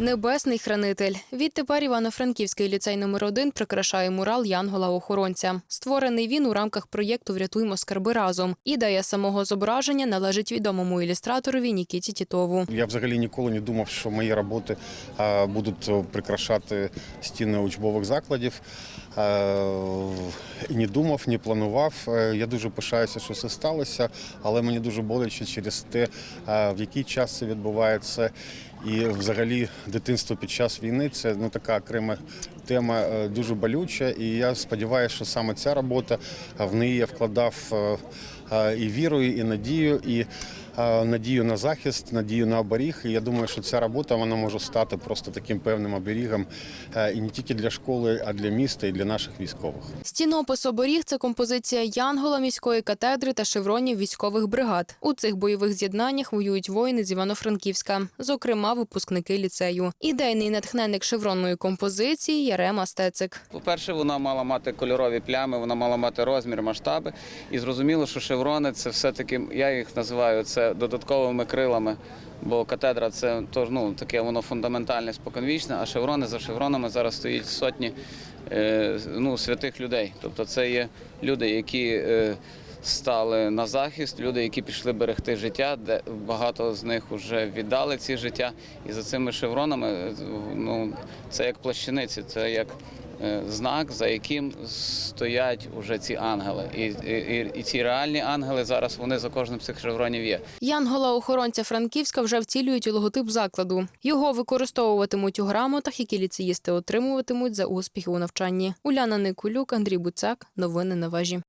Небесний хранитель. Відтепер Івано-Франківський ліцей номер 1 прикрашає мурал Янгола-охоронця. Створений він у рамках проєкту Врятуймо скарби разом. Ідея самого зображення належить відомому ілюстраторові Нікіті Тітову. Я взагалі ніколи не думав, що мої роботи будуть прикрашати стіни учбових закладів. І не думав, не планував. Е, Я дуже пишаюся, що це сталося, але мені дуже боляче через те, в який час це відбувається. І взагалі дитинство під час війни це ну така окрема тема е, дуже болюча. І я сподіваюся, що саме ця робота е, в неї я вкладав е, і віру, і надію, і надію на захист, надію на оберіг. І я думаю, що ця робота вона може стати просто таким певним оберігом і не тільки для школи, а для міста і для наших військових. Стінопис оборіг це композиція Янгола міської катедри та шевронів військових бригад. У цих бойових з'єднаннях воюють воїни з Івано-Франківська, зокрема випускники ліцею. Ідейний натхненник шевронної композиції Ярема Стецик. По-перше, вона мала мати кольорові плями, вона мала мати розмір, масштаби. І зрозуміло, що шеврони це все-таки, я їх називаю це додатковими крилами. Бо катедра це ну, таке воно фундаментальне, споконвічне, а шеврони за шевронами зараз стоять сотні е, ну, святих людей. Тобто це є люди, які е, стали на захист, люди, які пішли берегти життя, де багато з них вже віддали ці життя. І за цими шевронами ну, це як плащаниці, це як е, знак, за яким стоять уже ці ангели. І, і, і ці реальні ангели зараз вони за кожним з цих шевронів є. Янгола-охоронця Франківська вже втілюють у логотип закладу. Його використовуватимуть у грамотах, які ліцеїсти отримуватимуть за успіхи у навчанні. Уляна Никулюк, Андрій Буцак. Новини на вежі.